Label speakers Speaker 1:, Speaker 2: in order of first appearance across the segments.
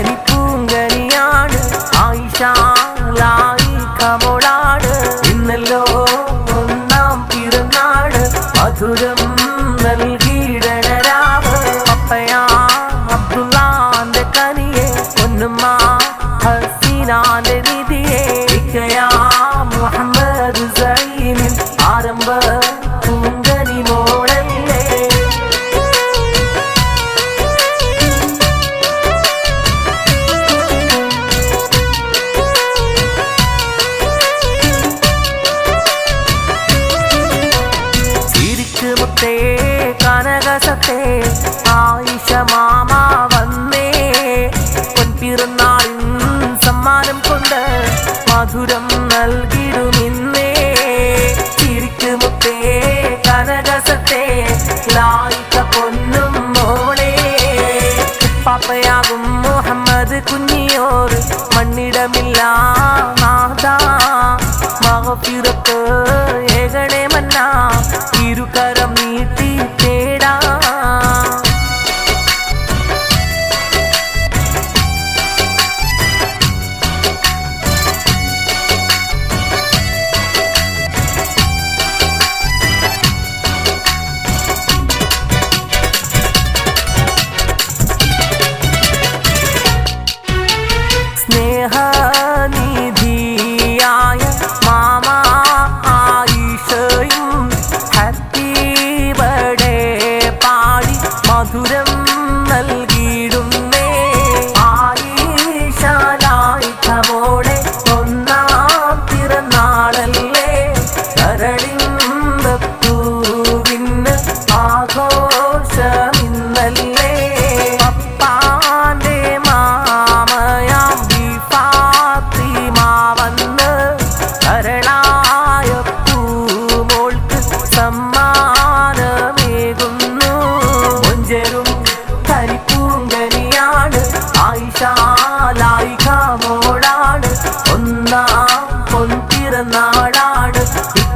Speaker 1: കരിപ്പൂങ്കനിയാണ് ആയിഷായി കമോളാണ്. ഇന്നല്ലോ ഒന്നാം പിറന്നാട് മധുരം നൽകിയിടണരാവ് അപ്പയാ അബ്ദുള്ളാന്റെ കനിയെ ഒന്നുമ്മ ഹസീനാന്റെ നിധിയെ. മുഹമ്മദ് സൈനിൽ ആരംഭ നരകസത്തെ ആയിഷ മാമ വന്നേ പൊൻപിറന്നാളിൻ സമ്മാനം കൊണ്ട് മധുരം നൽകിടുമിന്നേ. ചിരിക്കുമുത്തേ കനകസത്തെ ലായിക്ക പൊന്നും മോളെ. പാപ്പയാകും മുഹമ്മദ് കുഞ്ഞിയോർ മണ്ണിടമില്ലാ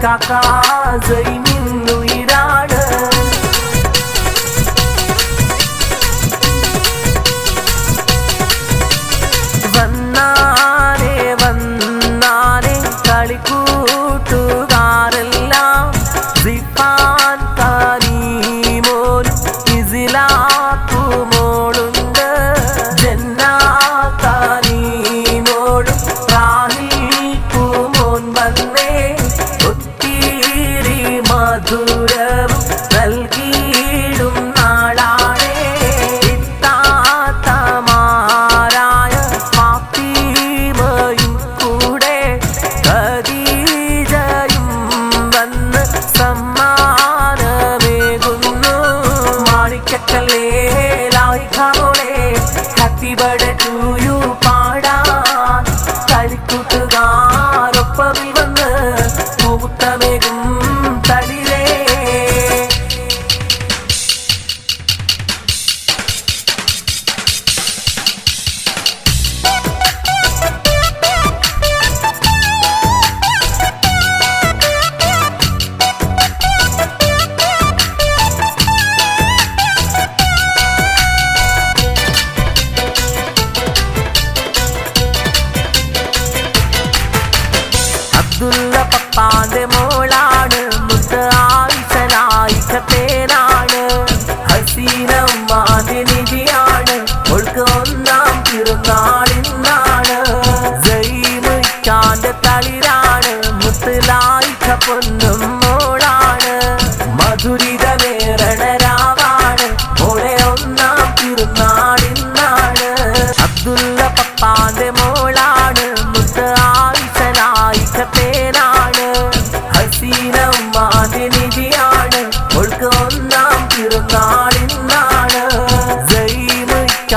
Speaker 1: taka zai min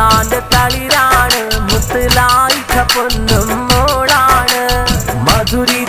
Speaker 1: തമ്പുരാന്റെ തളിരാണ് മുത്തലായിക്ക പൊന്നും മോളാണ്. മധുരി